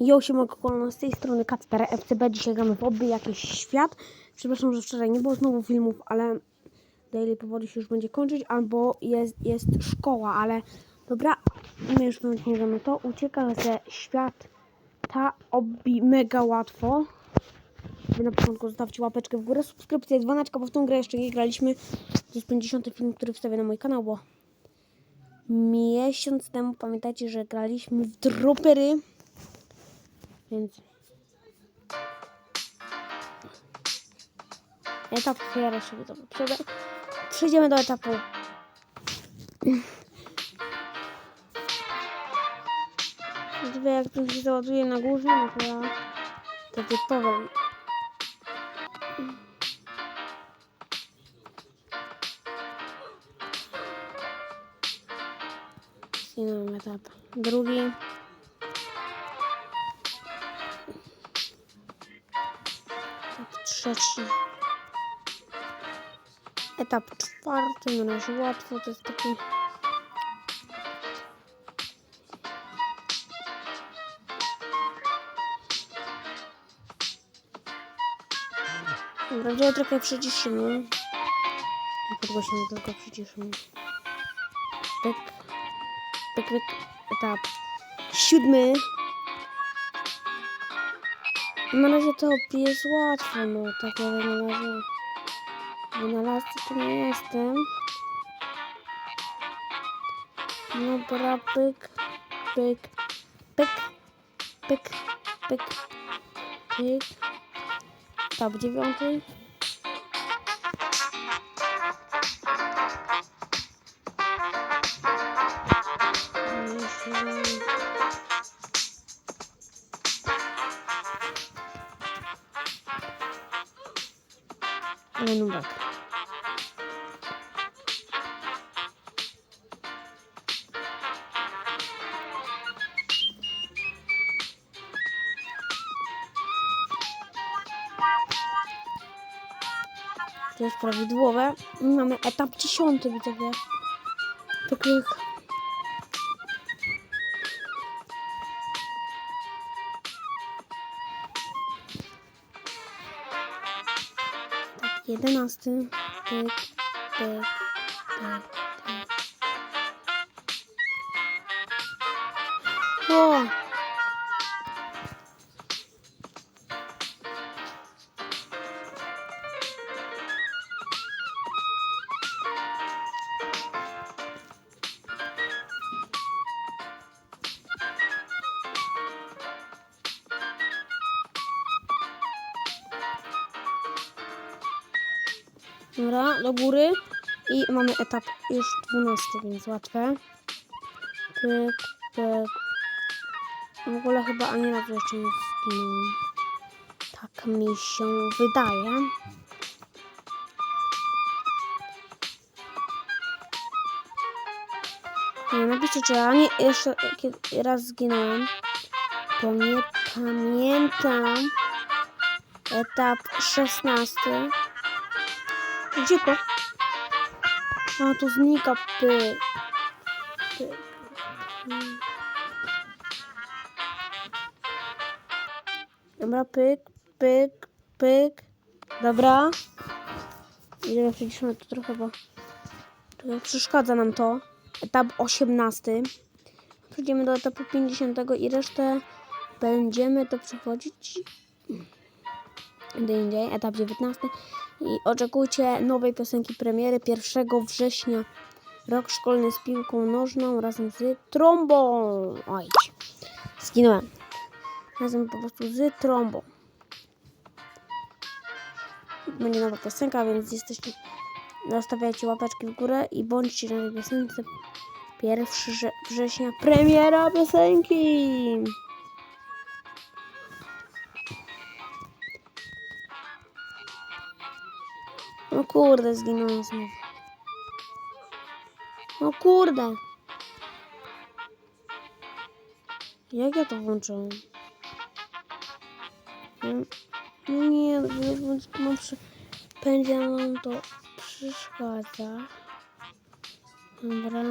Jo, się kolana z tej strony Kacper FCB. Dzisiaj gramy w obby jakiś świat. Przepraszam, że wczoraj nie było znowu filmów, ale daily powoli się już będzie kończyć, albo jest, jest szkoła, ale dobra, my już gramy to. Ucieka ze świat ta obbi mega łatwo. Wy na początku zostawcie łapeczkę w górę, subskrypcję, dzwoneczka, bo w tą grę jeszcze nie graliśmy. To jest 50 film, który wstawię na mój kanał, bo miesiąc temu pamiętajcie, że graliśmy w dropery. Więc etap pierwszy to przejdę- przejdziemy do etapu Gdyby jak to się załaduje na górze, no to ja wtedy powiem. Zginąłem etap drugi. Trzeci. Etap czwarty, na razie łatwo, to jest taki... Dobra, gdzie trochę przyciszymy. Tylko przyciszymy. Pyk. Pyk, pyk. Etap siódmy. Na razie to jest łatwo, no tak jak na razie wynalazcy to nie jestem. Dobra, pyk, pyk, pyk, pyk, pyk, pyk. Etap dziewiąty. Ale numer. To jest prawidłowe. Mamy etap dziesiąty, widzowie. Takich... Tak, jedenasty. Pyk, pyk, pyk, pyk. Dobra, do góry. I mamy etap już 12, więc łatwe. Pyk, pyk. W ogóle chyba ani razu jeszcze nie zginąłem. Tak mi się wydaje. Nie, napiszcie, czy ja nie jeszcze kie- raz zginąłem. To nie pamiętam. Etap 16. Gdzie to? A, to znika pyk. Pyk. Dobra, pyk, pyk, pyk. Dobra. Idziemy przyciszmy to trochę, bo przeszkadza nam to. Etap 18. Przejdziemy do etapu 50 i resztę będziemy to przechodzić gdy indziej, etap 19. I oczekujcie nowej piosenki premiery 1 września. Rok szkolny z piłką nożną razem z trąbą. Oj, zginąłem. Razem po prostu z trąbą. Będzie nowa piosenka, więc jesteście. Zostawiajcie łapeczki w górę i bądźcie na tej piosence. 1 wrze- września premiera piosenki. No kurde, zginąłem znowu. No kurde. Jak ja to włączyłem? No nie, mam przy... Będzie nam to przeszkadza. Dobra.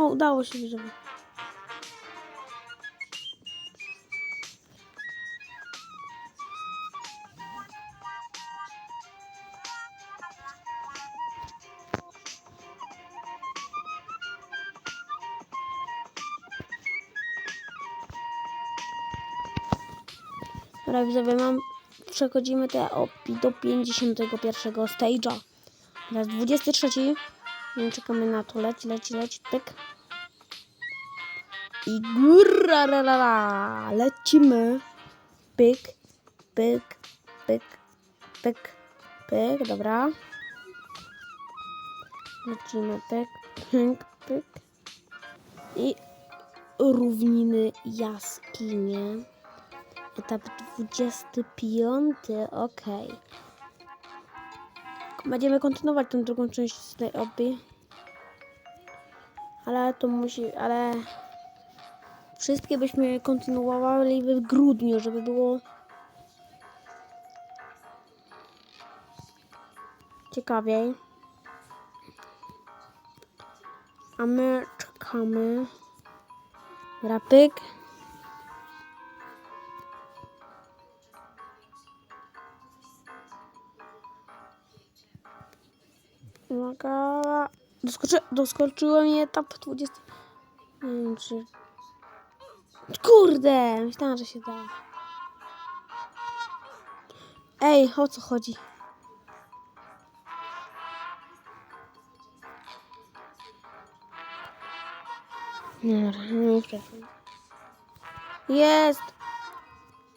O, udało się widzowie. Dobra, mam... Przechodzimy te opi do 51 stage'a. Teraz 23. Nie czekamy na to. Leci, leci, leci. Pyk. I góra, la, la, la. Lecimy. Pyk, pyk, pyk, pyk, pyk. Dobra. Lecimy. Pyk, pyk, pyk. I równiny jaskinie. Etap 25. Ok. Będziemy kontynuować tę drugą część z tej obi. Ale to musi, ale wszystkie byśmy kontynuowali w grudniu, żeby było ciekawiej. A my czekamy. Rapyk. Uwaga. Doskoczy, doskoczyłem etap 20. Nie wiem czy. Kurde! Myślałam, że się da. Ej, o co chodzi? Nie, nie. Jest!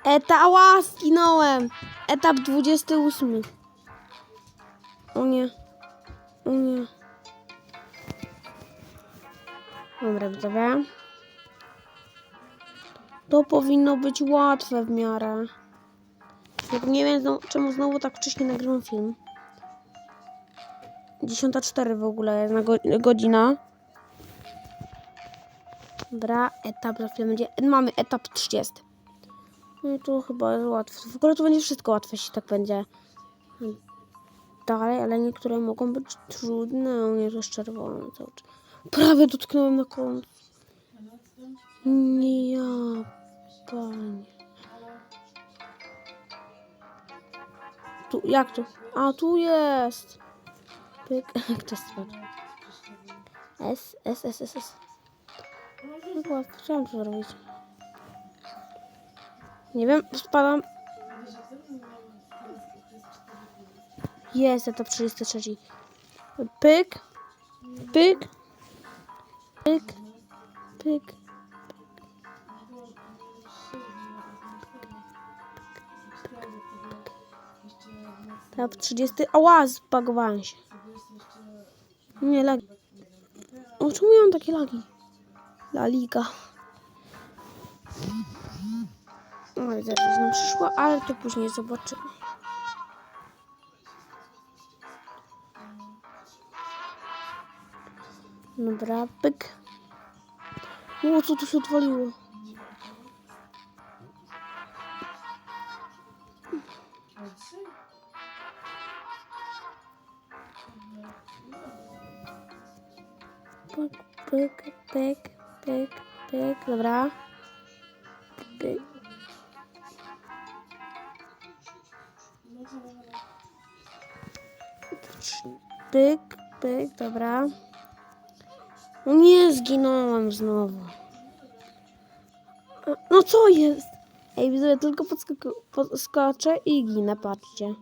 Etap, skinąłem! Etap 28. O nie. O nie. Dobra, widzowie. To powinno być łatwe w miarę. Nie wiem czemu znowu tak wcześnie nagrywam film. 10.04 w ogóle jest na go, godzina. Dobra, etap za chwilę będzie. Mamy etap 30. No i tu chyba jest łatwe. W ogóle to będzie wszystko łatwe, jeśli tak będzie dalej, ale niektóre mogą być trudne. Mnie to jest czerwone cały czas. Prawie dotknąłem na końcu. Nie panie. Tu, jak to? A, tu jest. Pyk, jest S, S, S, S, S. Chyba chciałam to zrobić. Nie wiem, spadam. Jest etap 33. Pyk. Pyk. Pyk. Pyk. Etap 30. Ała, zbagowałem się. Nie, lagi. O, czemu ja mam takie lagi? La liga. No zaraz nam przyszło, ale to później zobaczymy. Dobra, pyk. O, co tu się odwaliło? Pyk, pyk, pyk, pyk, pyk, dobra. Pyk. Pyk, pyk, dobra. No nie, zginąłem znowu. No co jest? Ej, widzę, tylko podskaku- podskaczę i ginę, patrzcie.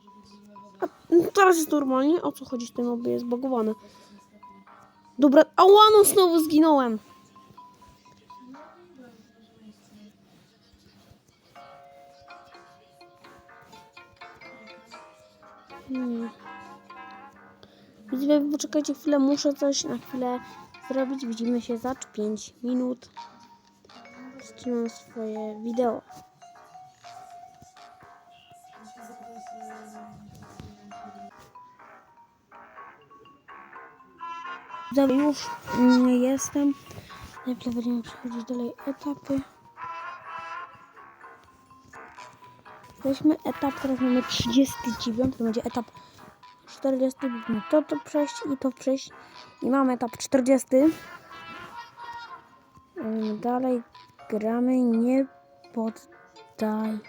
A, no teraz jest normalnie. O co chodzi z tym, oby jest bagowane. Dobra, ała, no znowu zginąłem. Hmm. Widzimy, poczekajcie chwilę, muszę coś na chwilę zrobić. Widzimy się za 5 minut. Ścinam swoje wideo. Dalej już nie jestem. Najpierw będziemy przechodzić dalej etapy. Weźmy etap, teraz mamy 39, to będzie etap 40, no to to przejść i to przejść. I mamy etap 40. Robimy dalej. Gramy, nie poddajemy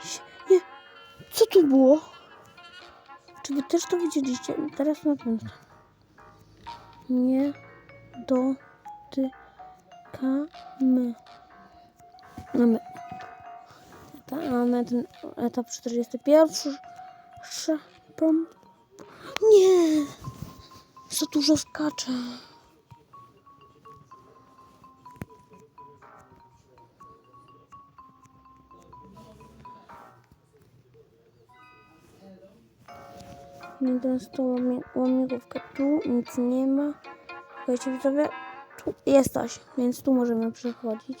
się. Nie! Co tu było? Czy wy też to widzieliście? Teraz na pewno. Nie dotykamy. Mamy. Mamy ten etap 41. Sz- pom- Nie! Za dużo skacze. Nie teraz łamigłówka. Tu nic nie ma. Słuchajcie, widzowie, tu jest coś, więc tu możemy przechodzić.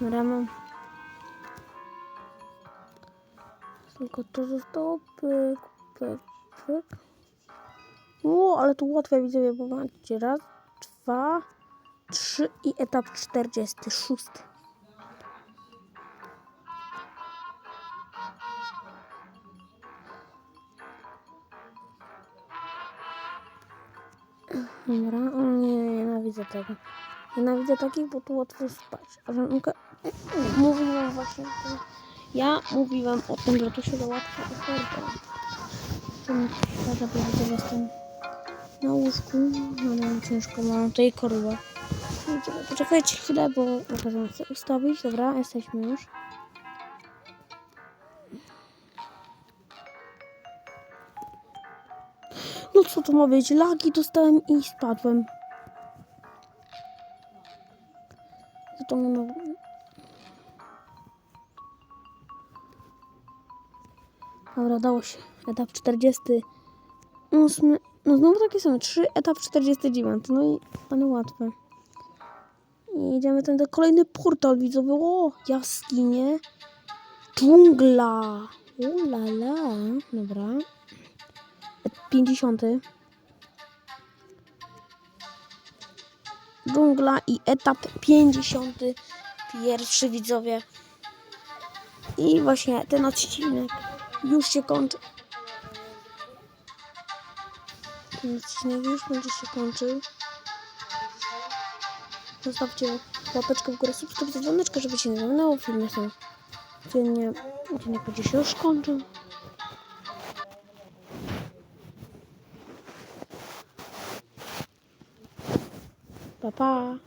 Dobra, mam. Tylko to zostało pyk, pyk, pyk. O, ale tu łatwe widzowie, bo macie raz, dwa, trzy i etap 46. Dobra, o nie, nienawidzę tego. Nienawidzę takich, bo tu łatwo spać. Ale mogę... Mówiłam właśnie o tym. Ja o tym, że to się załatwia mi szkoda, bo widzę, że jestem na łóżku. No mam ciężko, mam tutaj korwę. Poczekajcie chwilę, bo pokażę chcę ustawić. Dobra, jesteśmy już. No co to ma być? Lagi dostałem i spadłem. To ma... Dobra, dało się. Etap 48. No znowu takie same. 3, etap 49. No i one łatwe. I idziemy ten kolejny portal widzowy. O, jaskinie. Dżungla. O la la. Dobra. 50. Dżungla i etap 50. Pierwszy widzowie. I właśnie ten odcinek już się kończy. Odcinek już będzie się kończył. Zostawcie łapeczkę w górę, subskrypcję, dzwoneczkę, żeby się nie zaminęło. Filmy są codziennie. Odcinek będzie się już kończył. Pa, pa.